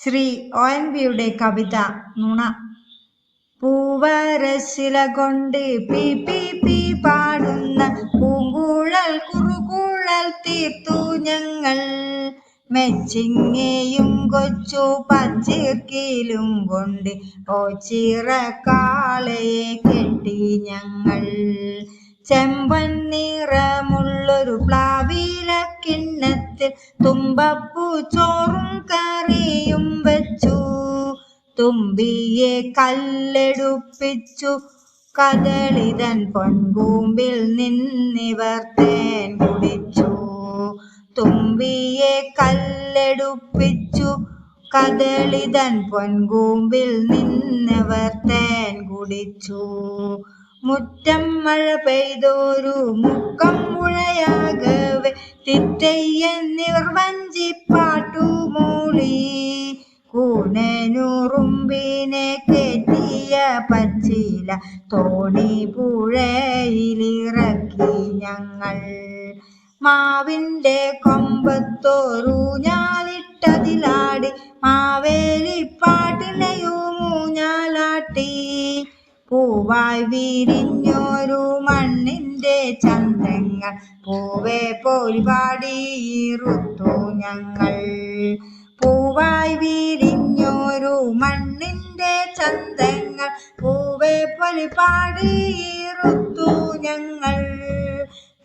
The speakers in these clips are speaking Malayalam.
ശ്രീ ഒ എൻ വിയുടെ കവിത നുണ. പൂവരശില കൊണ്ട് പി പി പി പാടുന്ന പൂങ്കുഴൽ കുറുകുഴൽ തീർത്തു ഞങ്ങൾ. മെച്ചിങ്ങയും കൊച്ചു പച്ചിർക്കിലും കൊണ്ട് ഓച്ചിറക്കാളയെ കെട്ടി ഞങ്ങൾ. ചെമ്പൻ നിറമുള്ളൊരു പ്ലാവില കിണ്ണത്തിൽ തുമ്പപ്പൂ ചോറും വെച്ചു തുമ്പിയെ കല്ലെടുപ്പിച്ചു. കദളിതൻ പൊൻകൂമ്പിൽ നിന്നിവർ തേൻ കുടിച്ചു. തുമ്പിയെ കല്ലെടുപ്പിച്ചു. കദളിതൻ പൊൻകൂമ്പിൽ നിന്നവർ തേൻ കുടിച്ചു. മുറ്റം മഴ പെയ്തോരു മുക്കം മുഴയാകവേ. തിറ്റയ്യൻ നിർവഞ്ചിപ്പാട്ടു മൂളി കൂനനുറുമ്പിനെ കെട്ടിയ പച്ചില തോണി പുഴയിലിറക്കി ഞങ്ങൾ. മാവിന്റെ കൊമ്പത്തോരു ഞാലിട്ടതിലാടി മാവേലിപ്പാട്ടിനെയും ഞാലാട്ടി പൂവായി വിരിഞ്ഞൊരു മണ്ണിന്റെ ചന്തങ്ങൾ പൂവേ പോയി പാടിയിരുത്തു ഞങ്ങൾ. പൂവായി വിരിഞ്ഞൊരു മണ്ണിന്റെ ചന്തങ്ങൾ പൂവേ പൊലി പാടിയിരുത്തു ഞങ്ങൾ.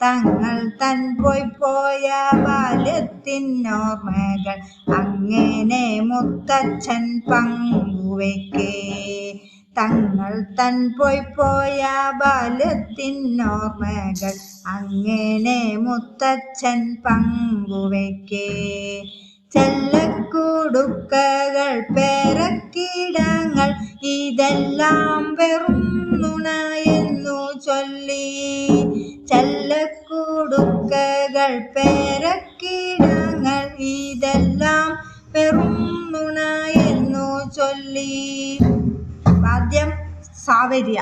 തങ്ങൾ തൻ പോയി പോയ ബാല്യത്തിനോർമ്മകൾ അങ്ങനെ മുത്തച്ഛൻ പങ്കുവയ്ക്കേ തങ്ങൾ തൻ പോയി പോയ ബാല്യത്തിനോർമ്മകൾ അങ്ങനെ മുത്തച്ഛൻ പങ്കുവയ്ക്കേ ചെല്ലക്കുടുക്കകൾ പേരക്കിടങ്ങൾ ഇതെല്ലാം വെറും നുണ എന്നു ചൊല്ലി. ചെല്ലക്കുടുക്കകൾ പേരക്കിടങ്ങൾ ഇതെല്ലാം വെറും നുണ എന്നു ചൊല്ലി. വാദ്യം സാവര്യ.